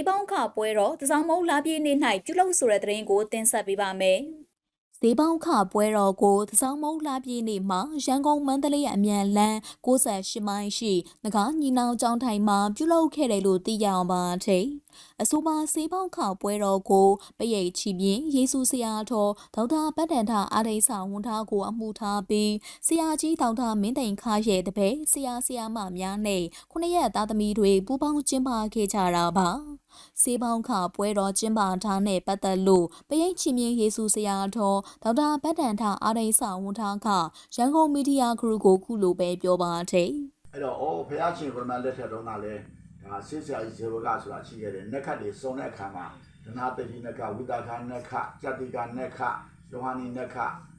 းပေါင်းခပွဲတော်တစောင်းမုံလာပြည့်နေ့၌ပြုလုပ်ဆိုတဲ့သတင်းကိုတင်ဆက်ပေးပါမယ်။ဈေးပေါင်းခပွဲတော်ကိုသစောင်းမုံလှပြည့်နေ့မှာရန်ကုန်မန္တလေးအမြန်လမ်း68မိုင်ရှိငကားညီနောင်ကျောင်းထိုင်မှာပြုလုပ်ခဲ့တယ်လို့သိရအောင်ပါတဲ့။ အဆိုပါဈေးပေါင်းခပွဲတော်ကိုပရိတ်ချီပြင်းယေရှုဆရာတော်ဒေါက်တာပတ္တန်ထအာရိဆဝန်ထားကိုအမှုထားပြီးဆရာကြီးဒေါက်တာမင်းသိန်ခါရဲ့တပည့်ဆရာဆရာမများနဲ့ခုနှစ်ရက်သားသမီးတွေပူးပေါင်းကျင်းပခဲ့ကြတာပါ။စေးပေါင်းခပွဲတော်ကျင်းပထားတဲ့ပတ်သက်လို့ပရိတ်ချီမြင့်ယေရှုဆရာတော်ဒေါက်တာပတ္တန်ထအာရိဆဝန်ထားကရန်ကုန်မီဒီယာဂရုကိုခုလိုပဲပြောပါတယ်အဲ့တော့အော်ဘုရားရှင်ကိုရမလက်ထက်တော့ကလည်း ဒါဆစ်ဆရာကြီးဇေဝကဆိုတာရှိခဲ့တယ်နက်ခတ်တွေစုံတဲ့အခါမှာဒနာတတိနက်ခဝိတာခနက်ခကြတိကနက်ခယောဟန်နီနက်ခ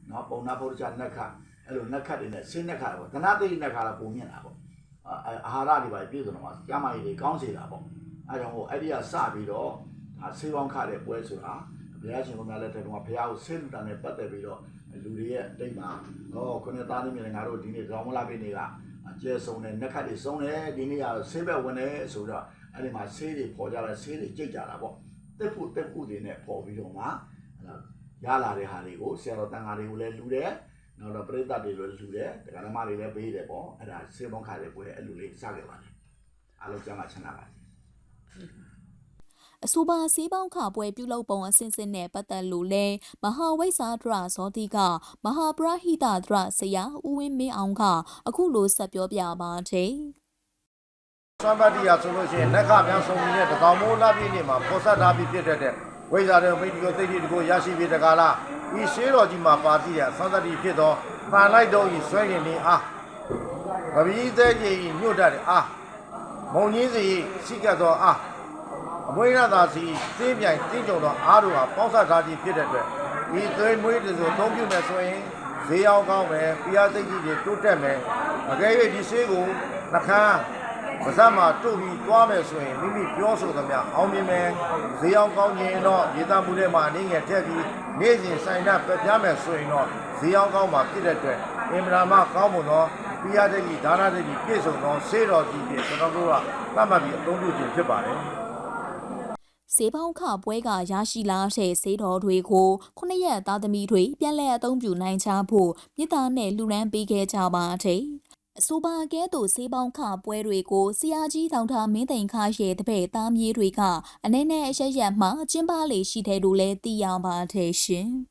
နော်ပုံနာဗုဒ္ဓချနက်ခအဲ့လိုနက်ခတ်တွေနဲ့ဆင်းနက်ခပေါ့ဒနာတတိနက်ခကတော့ပုံမြင်တာပေါ့အာအာဟာရတွေပါပြည့်စုံတော့မှာကျမကြီးတွေကောင်းစေတာပေါ့အဲကြောင့်ဟိုအဲ့ဒီကစပြီးတော့ဒါဆေးပေါင်းခတဲ့ပွဲဆိုတာဘုရားရှင်ကိုရမလက်ထက်တော့ဘုရားကိုဆေးလူတာနဲ့ပတ်သက်ပြီးတော့လူတွေရဲ့အတိတ်မှာဟောခုနှစ်သားသမီးတွေငါတို့ဒီနေ့ကြောင်မလာပြနေကအ ကျဲဆုံးတယ်နက်ခတ်တွေဆုံးတယ်ဒီနေ့ကတော့ဆေးဘက်ဝင်တယ်ဆိုတော့အဲ့ဒီမှာဆေးတွေပေါ်ကြတယ်ဆေးတွေကြိတ်ကြတာပေါ့တက်ဖို့တက်ဖို့တွေနဲ့ပေါ်ပြီးတော့မှအဲ့ဒါရလာတဲ့ဟာတွေကိုဆရာတော်တန်ဃာတွေကိုလည်းလူတယ်နောက်တော့ပရိသတ်တွေလည်းလူတယ်တရားဓမ္မတွေလည်းပေးတယ်ပေါ့အဲ့ဒါဆေးပေါင်းခါတဲ့ပွဲအဲ့လိုလေးစခဲ့ပါတယ်အားလုံးကျမ်းမှာချမ်းသာပါစေ အဆိုပါစီးပေါင်းခပွဲပြုလုပ်ပုံအစဉ်စဉ်နဲ့ပတ်သက်လို့လဲမဟာဝိဇ္ဇာဒရဇောတိကမဟာပရဟိတဒရဆရာဦးဝင်းမင်းအောင်ကအခုလိုဆက်ပြောပြပါတယ်သံပတ္တိယဆိုလို့ရှိရင်လက်ခများဆုံးနေတဲ့တကောင်မိုးလာပြည့်နေမှာပေါ်ဆက်ထားပြီးဖြစ်တဲ့တဲ့ဝိဇ္ဇာတဲ့မိတ္တိကိုသိတိကိုရရှိပြီးတကားလားဤရှေးတော်ကြီးမှာပါသိတဲ့သံသတ္တိဖြစ်သောပန်လိုက်တော့ဤဆွဲရင်နေအားဗပီးသေးကြီးညွတ်တတ်တဲ့အားမုံကြီးစီရှိကတ်သောအား အမွေးရသာစီသိပြိုင်တင်းကြုံသောအားတို့ဟာပေါင်းဆက်ထားခြင်းဖြစ်တဲ့အတွက်ဤသွေးမွေးတွေဆိုသုံးပြုမယ်ဆိုရင်ဈေးရောက်ကောင်းမယ်ပြားသိကြီးတွေတိုးတက်မယ်အကယ်၍ဒီဆေးကိုနှခမ်းပါဇက်မှာတို့ပြီးသွားမယ်ဆိုရင်မိမိပြောဆိုသမျှအောင်မြင်မယ်ဈေးအောင်ကောင်းခြင်းတော့ရေသားမှုထဲမှာအနေငယ်ထည့်ပြီးနေ့စဉ်ဆိုင်တာပြပြမယ်ဆိုရင်တော့ဈေးအောင်ကောင်းမှာဖြစ်တဲ့အတွက်အင်မရာမကောင်းမွန်သောပိယတိတိဒါနတိတိပြည့်စုံသောစေတော်ကြီးဖြင့်ကျွန်တော်တို့ကသတ်မှတ်ပြီးအသုံးပြုခြင်းဖြစ်ပါတယ် ဈေးပေါင်းခပွဲကရရှိလာတဲ့ဈေးတော်တွေကိုခုနှစ်ရက်သားသမီးတွေပြန်လည်အသုံးပြုနိုင်ကြဖို့မြစ်သားနဲ့လူရန်ပေးခဲ့ကြပါတယ်။အဆိုပါကဲ့သို့ဈေးပေါင်းခပွဲတွေကိုဆရာကြီးတောင်တာမင်းသိန်ခရဲ့တပည့်သားမြေးတွေကအနေနဲ့အရရက်မှကျင်းပလေရှိတယ်လို့လည်းသိရပါတယ်ရှင်။